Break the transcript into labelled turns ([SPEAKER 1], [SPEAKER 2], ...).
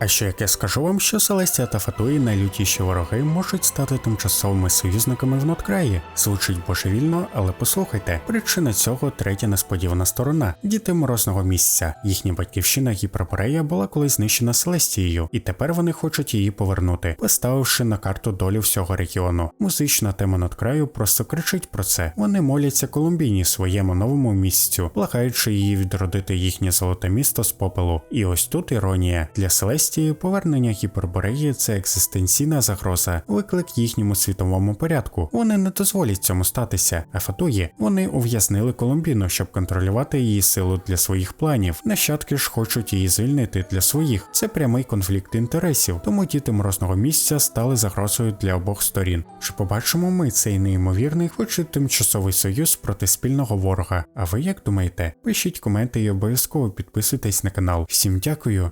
[SPEAKER 1] А ще як я скажу вам, що Селестія та Фатуї найлютіші вороги можуть стати тимчасовими союзниками в Ноткраї. Звучить божевільно, але послухайте. Причина цього третя несподівана сторона. Діти морозного місця. Їхня батьківщина Гіперборея була колись знищена Селестією, і тепер вони хочуть її повернути, поставивши на карту долю всього регіону. Музична тема Ноткраю просто кричить про це. Вони моляться Колумбіні своєму новому місцю, благаючи її відродити їхнє золоте місто з попелу. І ось тут іронія для Селестії повернення Гіпербореї це екзистенційна загроза, виклик їхньому світовому порядку. Вони не дозволять цьому статися. А Фатуї вони ув'язнили Колумбіну, щоб контролювати її силу для своїх планів. Нащадки ж хочуть її звільнити для своїх. Це прямий конфлікт інтересів, тому діти морозного місця стали загрозою для обох сторін. Чи побачимо ми цей неймовірний, хоч і тимчасовий союз проти спільного ворога? А ви як думаєте? Пишіть коменти і обов'язково підписуйтесь на канал. Всім дякую.